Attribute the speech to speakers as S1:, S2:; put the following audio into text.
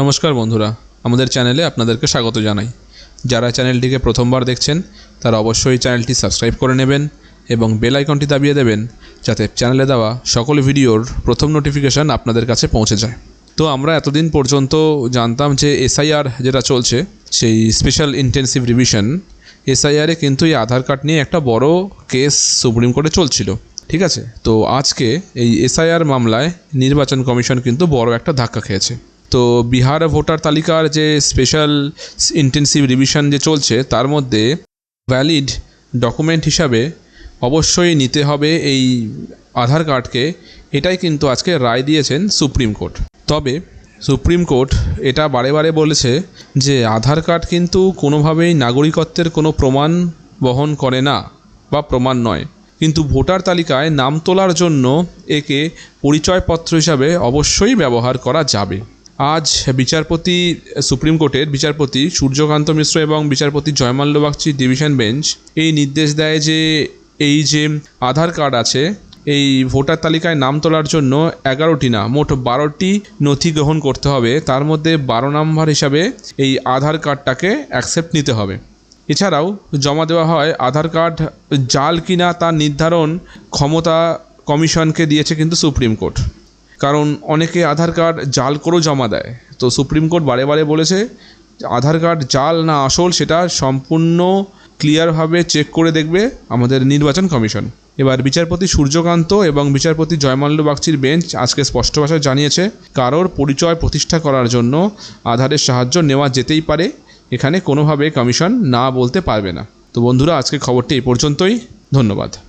S1: নমস্কার বন্ধুরা, আমাদের চ্যানেলে আপনাদেরকে স্বাগত জানাই। যারা চ্যানেলটিকে প্রথমবার দেখছেন, তারা অবশ্যই চ্যানেলটি সাবস্ক্রাইব করে নেবেন এবং বেল আইকনটি দাবিয়ে দেবেন যাতে চ্যানেলে দেওয়া সকল ভিডিওর প্রথম নোটিফিকেশান আপনাদের কাছে পৌঁছে যায়। তো আমরা এতদিন পর্যন্ত জানতাম যে এসআইআর যেটা চলছে, সেই স্পেশাল ইন্টেন্সিভ রিভিশন, এসআইআরে কিন্তু এই আধার কার্ড নিয়ে একটা বড় কেস সুপ্রিম কোর্টে চলছিল, ঠিক আছে? তো আজকে এই এসআইআর মামলায় নির্বাচন কমিশন কিন্তু বড় একটা ধাক্কা খেয়েছে। তো বিহার ভোটার তালিকার যে স্পেশাল ইন্টেন্সিভ রিভিশন যে চলছে, তার মধ্যে ভ্যালিড ডকুমেন্ট হিসাবে অবশ্যই নিতে হবে এই আধার কার্ডকে। এটাই কিন্তু আজকে রায় দিয়েছেন সুপ্রিম কোর্ট। তবে সুপ্রিম কোর্ট এটা বারে বারে বলেছে যে আধার কার্ড কিন্তু কোনোভাবেই নাগরিকত্বের কোনো প্রমাণ বহন করে না, বা প্রমাণ নয়। কিন্তু ভোটার তালিকায় নাম তোলার জন্য একে পরিচয়পত্র হিসাবে অবশ্যই ব্যবহার করা যাবে। আজ বিচারপতি, সুপ্রিম কোর্টের বিচারপতি সূর্যকান্ত মিশ্র এবং বিচারপতি জয়মাল্য বাগচি ডিভিশন বেঞ্চ এই নির্দেশ দেয় যে এই যে আধার কার্ড আছে, এই ভোটার তালিকায় নাম তোলার জন্য এগারোটি না, মোট বারোটি নথি গ্রহণ করতে হবে। তার মধ্যে বারো নম্বর হিসাবে এই আধার কার্ডটাকে অ্যাকসেপ্ট নিতে হবে। এছাড়াও জমা দেওয়া হয় আধার কার্ড জাল কিনা তার নির্ধারণ ক্ষমতা কমিশনকে দিয়েছে কিন্তু সুপ্রিম কোর্ট। কারণ অনেকে আধার কার্ড জাল করেও জমা দেয়। তো সুপ্রিম কোর্ট বারে বারে বলেছে, আধার কার্ড জাল না আসল সেটা সম্পূর্ণ ক্লিয়ারভাবে চেক করে দেখবে আমাদের নির্বাচন কমিশন। এবার বিচারপতি সূর্যকান্ত এবং বিচারপতি জয়মাল্য বাগচির বেঞ্চ আজকে স্পষ্ট ভাষায় জানিয়েছে, কারোর পরিচয় প্রতিষ্ঠা করার জন্য আধারের সাহায্য নেওয়া যেতেই পারে, এখানে কোনোভাবে কমিশন না বলতে পারবে না। তো বন্ধুরা আজকে খবরটি এই পর্যন্তই। ধন্যবাদ।